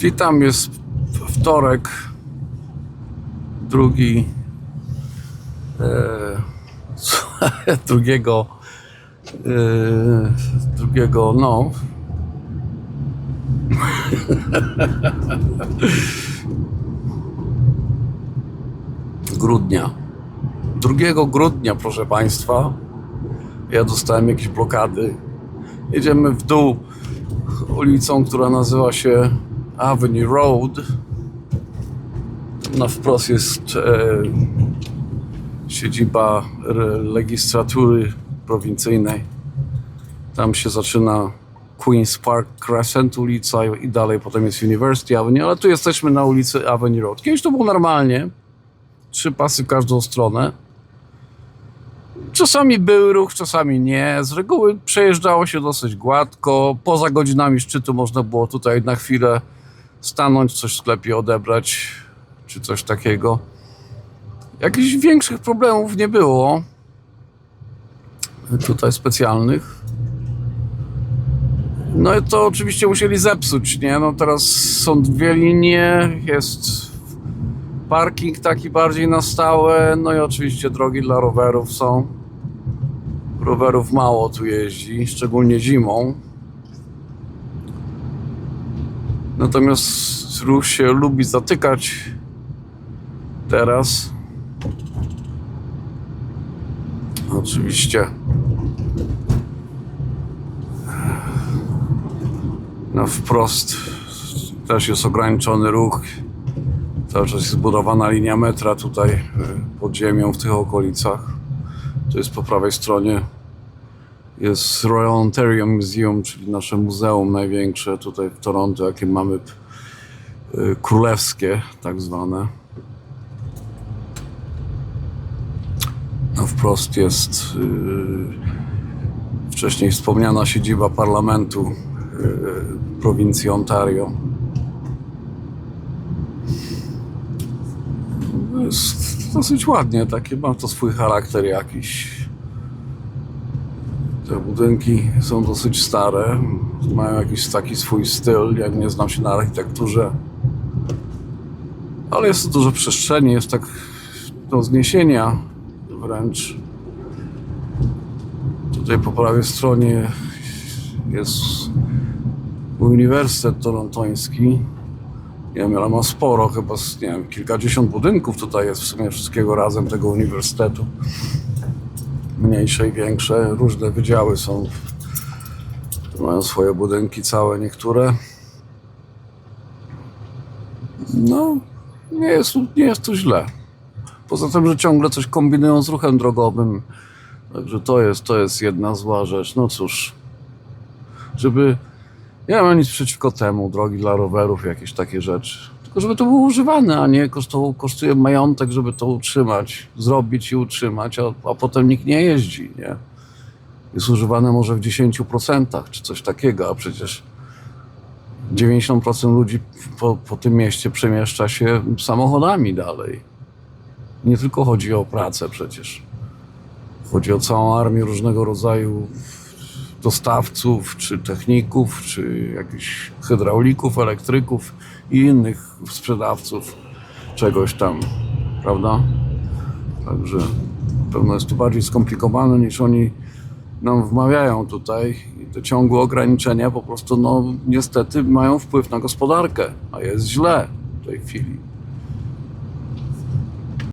Witam, jest wtorek, drugi, e, drugiego, e, drugiego, no, grudnia. 2 grudnia, proszę Państwa, ja dostałem jakieś blokady. Jedziemy w dół ulicą, która nazywa się Avenue Road. Na wprost jest e, siedziba legislatury prowincyjnej. Tam się zaczyna Queen's Park Crescent ulica i dalej potem jest University Avenue, ale tu jesteśmy na ulicy Avenue Road. Kiedyś to było normalnie. Trzy pasy w każdą stronę. Czasami był ruch, czasami nie. Z reguły przejeżdżało się dosyć gładko. Poza godzinami szczytu można było tutaj na chwilę stanąć, coś w sklepie odebrać, czy coś takiego. Jakichś większych problemów nie było. Tutaj specjalnych. No i to oczywiście musieli zepsuć, nie? No teraz są dwie linie, jest parking taki bardziej na stałe, no i oczywiście drogi dla rowerów są. Rowerów mało tu jeździ, szczególnie zimą. Natomiast ruch się lubi zatykać teraz. Oczywiście. Na wprost też jest ograniczony ruch. Cały czas jest zbudowana linia metra tutaj y, pod ziemią w tych okolicach. To jest po prawej stronie. Jest Royal Ontario Museum, czyli nasze muzeum największe tutaj w Toronto, jakie mamy y, królewskie, tak zwane. No wprost jest y, wcześniej wspomniana siedziba parlamentu y, prowincji Ontario. jest dosyć ładnie, takie ma to swój charakter jakiś. Te budynki są dosyć stare, mają jakiś taki swój styl, jak nie znam się na architekturze. Ale jest dużo przestrzeni, jest tak do zniesienia wręcz. Tutaj po prawej stronie jest Uniwersytet Torontoński. Nie wiem, ale ma sporo, chyba nie wiem, kilkadziesiąt budynków tutaj jest w sumie wszystkiego razem tego uniwersytetu. Mniejsze i większe, różne wydziały są. Mają swoje budynki całe niektóre. No, nie jest, nie jest tu źle. Poza tym, że ciągle coś kombinują z ruchem drogowym. Także to jest, to jest jedna zła rzecz. No cóż, żeby ja nie mam nic przeciwko temu, drogi dla rowerów, jakieś takie rzeczy. Tylko żeby to było używane, a nie kosztuje majątek, żeby to utrzymać, zrobić i utrzymać, a, a potem nikt nie jeździ, nie? Jest używane może w 10% czy coś takiego, a przecież 90% ludzi po, po tym mieście przemieszcza się samochodami dalej. Nie tylko chodzi o pracę przecież. Chodzi o całą armię różnego rodzaju dostawców, czy techników, czy jakichś hydraulików, elektryków i innych sprzedawców czegoś tam, prawda? Także pewno jest to bardziej skomplikowane niż oni nam wmawiają tutaj. I te ciągłe ograniczenia po prostu, no niestety mają wpływ na gospodarkę, a jest źle w tej chwili.